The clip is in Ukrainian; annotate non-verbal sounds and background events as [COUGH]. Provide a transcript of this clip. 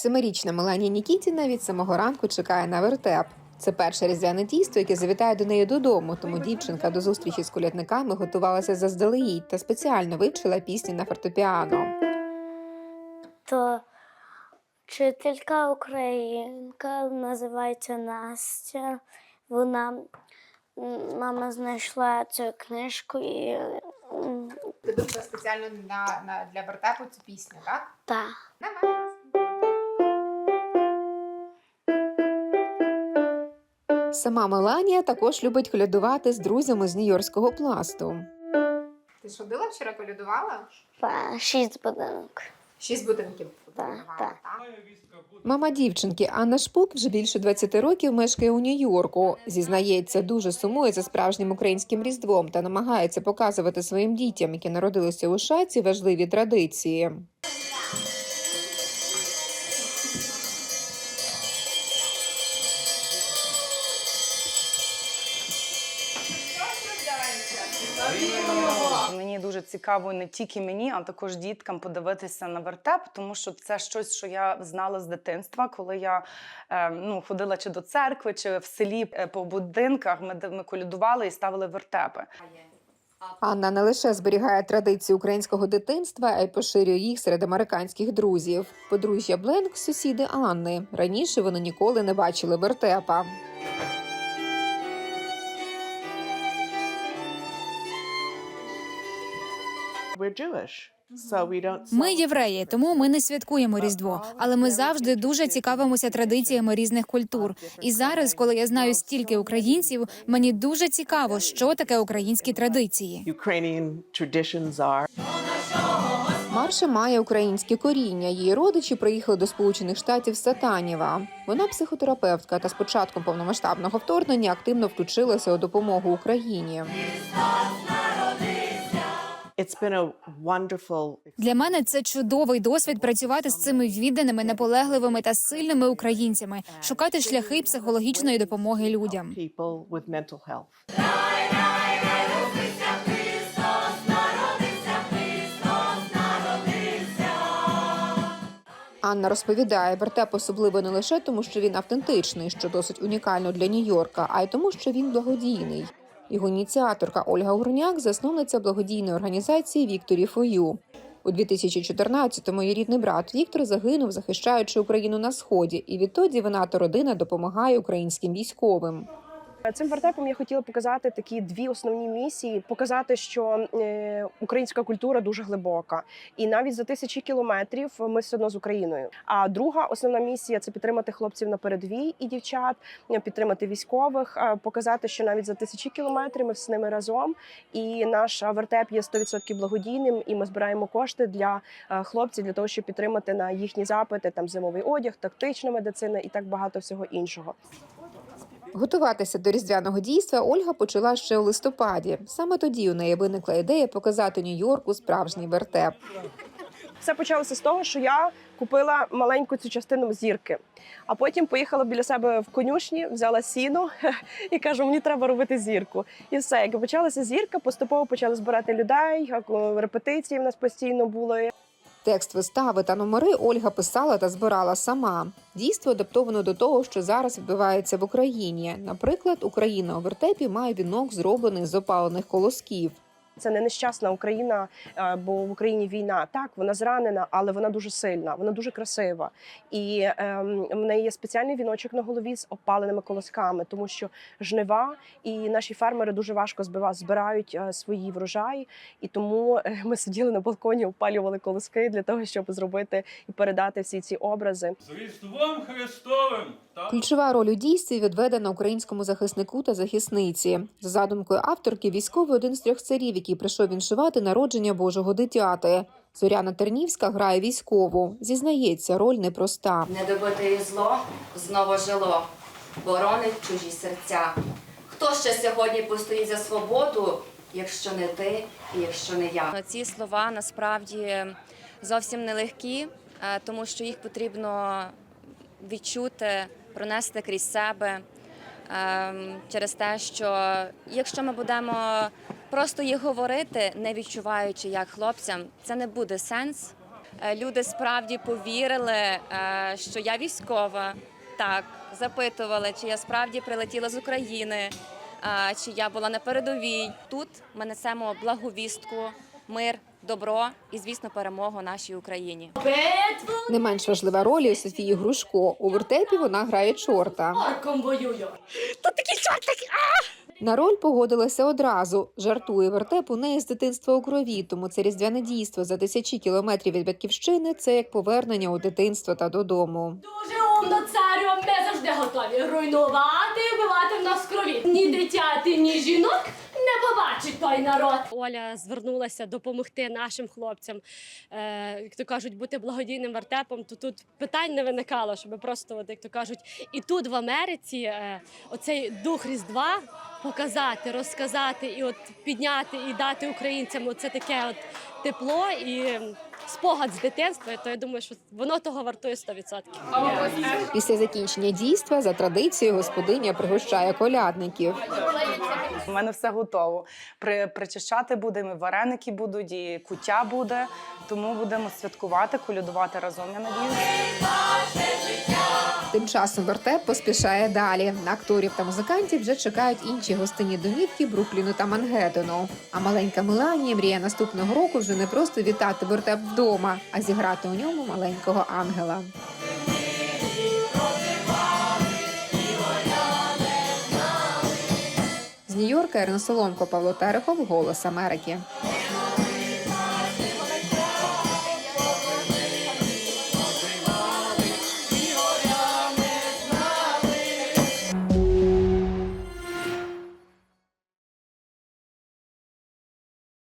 Семирічна Меланія Нікітіна від самого ранку чекає на вертеп. Це перше різдвяне тісто, яке завітає до неї додому. Тому дівчинка до зустрічі з колядниками готувалася заздалегідь та спеціально вивчила пісні на фортепіано. то вчителька українка називається Настя. Вона мама знайшла цю книжку і Ти вивчила спеціально на, на для вертепу цю пісню, так? та. Сама Меланія також любить колядувати з друзями з Нью-Йоркського пласту. Ти ж ходила вчора колядувала? Та, шість будинок. Шість будинків Так, так. Мама дівчинки Анна Шпук вже більше 20 років мешкає у Нью-Йорку. Зізнається, дуже сумує за справжнім українським різдвом та намагається показувати своїм дітям, які народилися у шаці, важливі традиції. Дуже цікаво не тільки мені, а також діткам подивитися на вертеп, тому що це щось, що я знала з дитинства, коли я е, ну, ходила чи до церкви, чи в селі е, по будинках. Ми, ми колядували і ставили вертепи. Анна не лише зберігає традиції українського дитинства, а й поширює їх серед американських друзів. Подружжя Бленк – сусіди Анни. Раніше вони ніколи не бачили вертепа. Ми євреї, тому ми не святкуємо Різдво, але ми завжди дуже цікавимося традиціями різних культур. І зараз, коли я знаю стільки українців, мені дуже цікаво, що таке українські традиції. Марша має українське коріння. Її родичі приїхали до Сполучених Штатів з Сатаніва. Вона психотерапевтка та з початком повномасштабного вторгнення активно включилася у допомогу Україні. Для мене це чудовий досвід працювати з цими відданими, наполегливими та сильними українцями, шукати шляхи психологічної допомоги людям. people with mental health. Анна розповідає, вертеп особливо не лише тому, що він автентичний, що досить унікально для Нью-Йорка, а й тому, що він благодійний. Його ініціаторка Ольга Гурняк, засновниця благодійної організації Вікторі Фою. У 2014-му її рідний брат Віктор загинув, захищаючи Україну на сході, і відтоді вона та родина допомагає українським військовим. Цим вертепом я хотіла показати такі дві основні місії: показати, що е, українська культура дуже глибока, і навіть за тисячі кілометрів ми все одно з Україною. А друга основна місія це підтримати хлопців на передовій і дівчат, е, підтримати військових, е, показати, що навіть за тисячі кілометрів ми з ними разом. І наш е, вертеп є 100% благодійним, і ми збираємо кошти для е, хлопців для того, щоб підтримати на їхні запити там зимовий одяг, тактична медицина і так багато всього іншого. Готуватися до різдвяного дійства Ольга почала ще у листопаді. Саме тоді у неї виникла ідея показати Нью-Йорку справжній вертеп. Все почалося з того, що я купила маленьку цю частину зірки, а потім поїхала біля себе в конюшні, взяла сіно [LAUGHS] і кажу, мені треба робити зірку. І все, як почалася зірка, поступово почали збирати людей. Репетиції в нас постійно були. Текст вистави та номери Ольга писала та збирала сама. Дійство адаптовано до того, що зараз відбувається в Україні. Наприклад, Україна у вертепі має вінок, зроблений з опалених колосків. Це не нещасна Україна, е, бо в Україні війна. Так, вона зранена, але вона дуже сильна, вона дуже красива. І ем, в неї є спеціальний віночок на голові з опаленими колосками, тому що жнива і наші фермери дуже важко збирають е, свої врожаї. І тому е, ми сиділи на балконі, опалювали колоски для того, щоб зробити і передати всі ці образи. З Христовим! Ключова роль у дійстві відведена українському захиснику та захисниці. За задумкою авторки, військовий один з трьох царів, який прийшов віншувати народження Божого дитяти. Зоряна Тернівська грає військову. Зізнається, роль непроста. Недобите і зло знову жило, боронить чужі серця. Хто ще сьогодні постоїть за свободу, якщо не ти і якщо не я? Ці слова насправді зовсім нелегкі, е, тому що їх потрібно відчути, пронести крізь себе ем, через те, що якщо ми будемо просто їх говорити, не відчуваючи як хлопцям, це не буде сенс. е, люди справді повірили, е, що я військова. Так, запитували, чи я справді прилетіла з України, е, чи я була на передовій. Тут ми несемо благовістку, мир, добро і, звісно, перемогу нашій Україні. Не менш важлива роль і у Софії Грушко. У вертепі вона грає чорта. На роль погодилася одразу. Жартує вертеп у неї з дитинства у крові, тому це різдвяне дійство за тисячі кілометрів від батьківщини. Це як повернення у дитинство та додому. Дуже умно, царю, ми завжди готові руйнувати вбивати в нас крові. Ні дитяти, ні жінок не побачить той народ. Оля звернулася допомогти нашим хлопцям, е, як то кажуть, бути благодійним вертепом. То тут питань не виникало, щоб просто, от, як то кажуть, і тут в Америці е, оцей дух Різдва показати, розказати і от підняти і дати українцям оце таке от тепло і спогад з дитинства. То я думаю, що воно того вартує 100%. Після закінчення дійства за традицією господиня пригощає колядників. У мене все готово. При, причащати будемо, і вареники будуть, і куття буде. Тому будемо святкувати, колядувати разом. Я надію. Тим часом вертеп поспішає далі. На акторів та музикантів вже чекають інші гостинні домівки Брукліну та Мангеттену. А маленька Меланія мріє наступного року вже не просто вітати вертеп вдома, а зіграти у ньому маленького ангела. Нью-Йорка Ірина Соломко, Павло Терехов, Голос Америки.